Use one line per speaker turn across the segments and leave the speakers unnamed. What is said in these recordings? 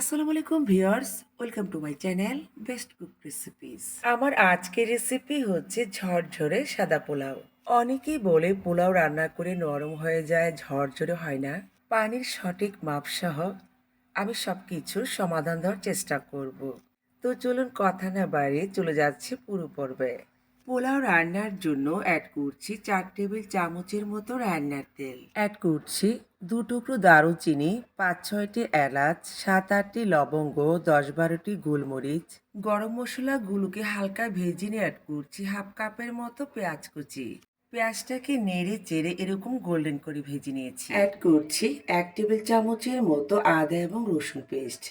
আসসালামু আলাইকুম viewers, welcome to my channel best cook recipes. আমার আজকের রেসিপি হচ্ছে ঝরঝরে সাদা পোলাও। অনেকেই বলে পোলাও রান্না করে নরম হয়ে যায়, ঝরঝরে হয় না। পানির সঠিক মাপসহ আমি সব কিছুর সমাধান দেওয়ার চেষ্টা করব। তো চলুন কথা না বাড়িয়ে চলে যাচ্ছে পুরো পর্বে। পোলাও রান্নার জন্য অ্যাড করছি চার টেবিল চামচের মতো রান্নার তেল। অ্যাড করছি দু টুকরো দারুচিনি পাঁচ ছয়টি এলাচ সাত আটটি লবঙ্গ দশ বারোটি গোলমরিচ, গরম মশলাগুলোকে হালকা ভেজে নিয়ে অ্যাড করছি হাফ কাপের মতো পেঁয়াজ কুচি। পেঁয়াজটাকে নেড়ে চেড়ে এরকম গোল্ডেন করে ভেজে নিয়েছি। অ্যাড করছি এক টেবিল চামচের মতো আদা এবং রসুন পেস্ট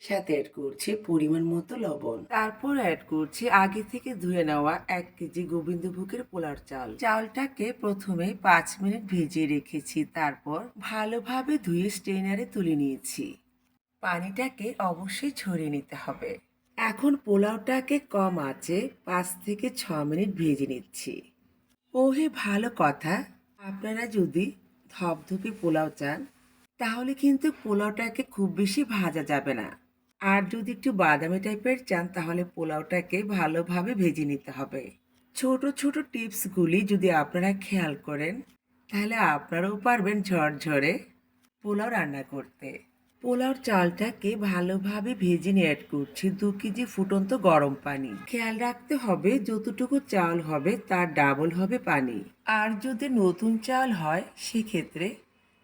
সাথে অ্যাড করছি পরিমাণ মতো লবণ। তারপর অ্যাড করছি আগে থেকে ধুয়ে নেওয়া এক কেজি গোবিন্দভোগের পোলার চাল। চালটাকে প্রথমে পাঁচ মিনিট ভিজিয়ে রেখেছি, তারপর ভালোভাবে ধুয়ে স্ট্রেনারে তুলে নিয়েছি। পানিটাকে অবশ্যই ঝরিয়ে নিতে হবে। এখন পোলাওটাকে কম আঁচে পাঁচ থেকে ছ মিনিট ভেজে নিচ্ছি। ওহে, ভালো কথা। আপনারা যদি ধপধপে পোলাও চান, তাহলে কিন্তু পোলাওটাকে খুব বেশি ভাজা যাবে না। আর যদি একটু বাদামি টাইপের চান, তাহলে পোলাওটাকে ভালোভাবে ভেজে নিতে হবে। ছোট ছোট টিপসগুলি যদি আপনারা খেয়াল করেন, তাহলে আপনারাও পারবেন ঝরঝরে পোলাও রান্না করতে। পোলাওর চালটাকে ভালোভাবে ভেজে নিয়ে অ্যাড করছি দু কেজি ফুটন্ত গরম পানি। খেয়াল রাখতে হবে যতটুকু চাল হবে, তার ডাবল হবে পানি। আর যদি নতুন চাল হয়, সেক্ষেত্রে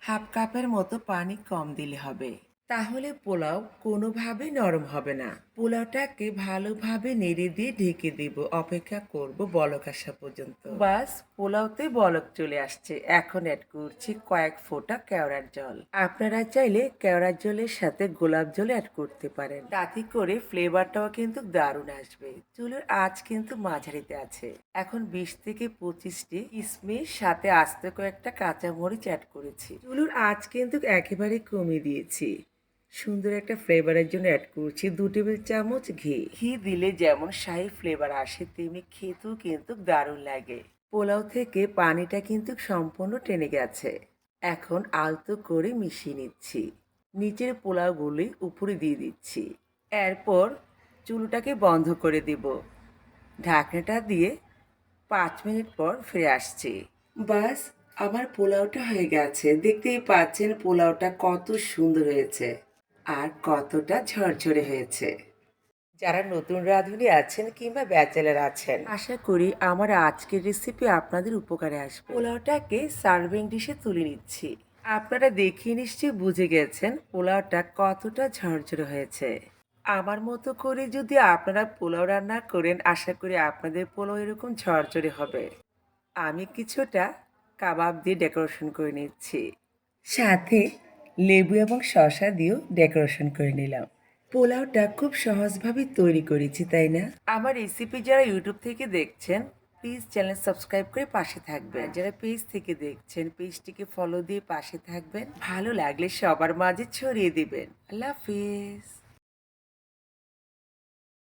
হাফ কাপের মতো পানি কম দিলে হবে। তাহলে পোলাও কোনোভাবে নরম হবে না। পোলাওটাকে ভালোভাবে নেড়ে দিয়ে ঢেকে দেব। অপেক্ষা করব বলক আসা পর্যন্ত। বাস, পোলাওতে বলক চলে আসছে। এখন অ্যাড করছি কয়েক ফোঁটা কেওড়ার জল। আপনারা চাইলে কেওড়ার জলের সাথে গোলাপ জল অ্যাড করতে পারেন। তাতে করে ফ্লেভারটাও কিন্তু দারুণ আসবে। চুলের আঁচ কিন্তু মাঝারিতে আছে। এখন বিশ থেকে পঁচিশটি কিসমিস সাথে আস্তে কয়েকটা কাঁচামরিচ অ্যাড করেছি। চুলুর আঁচ কিন্তু একেবারে কমিয়ে দিয়েছি। সুন্দর একটা ফ্লেভারের জন্য অ্যাড করছি। দু টেবিল চামচ ঘি। ঘি দিলে যেমন শাহি ফ্লেভার আসে, তেমনি খেতেও কিন্তু দারুণ লাগে। পোলাও থেকে পানিটা কিন্তু সম্পূর্ণ টেনে গেছে। এখন আলতো করে মিশিয়ে নিচ্ছি। নিচের পোলাওগুলি উপরে দিয়ে দিচ্ছি। এরপর চুলটাকে বন্ধ করে দিব। ঢাকনাটা দিয়ে পাঁচ মিনিট পর ফিরে আসছি। বাস, আমার পোলাওটা হয়ে গেছে। দেখতেই পাচ্ছেন পোলাওটা কত সুন্দর হয়েছে। আর কতটা ঝরঝরে হয়েছে। যারা নতুন রাঁধুনি আছেন কিংবা ব্যাচেলার আছেন, আশা করি আমার আজকের রেসিপি আপনাদের উপকারে আসবে। পোলাওটাকে সার্ভিং ডিশে তুলে নিচ্ছি। আপনারা দেখিয়ে নিশ্চয়ই বুঝে গেছেন পোলাওটা কতটা ঝরঝরে হয়েছে। আমার মতো করে যদি আপনারা পোলাও রান্না করেন, আশা করি আপনাদের পোলাও এরকম ঝরঝরে হবে। আমি কিছুটা কাবাব দিয়ে ডেকোরেশন করে নিচ্ছি। সাথে লেবু এবং শসা দিয়েও ডেকোরেশন করে নিলাম। পোলাওটা খুব সহজভাবে তৈরি করেছি, তাই না? আমার রেসিপি যারা ইউটিউব থেকে দেখছেন প্লিজ চ্যানেল সাবস্ক্রাইব করে পাশে থাকবেন। যারা পেজ থেকে দেখছেন পেজটিকে ফলো দিয়ে পাশে থাকবেন। ভালো লাগলে সবার মাঝে ছড়িয়ে দিবেন। আল্লাহ হাফিজ।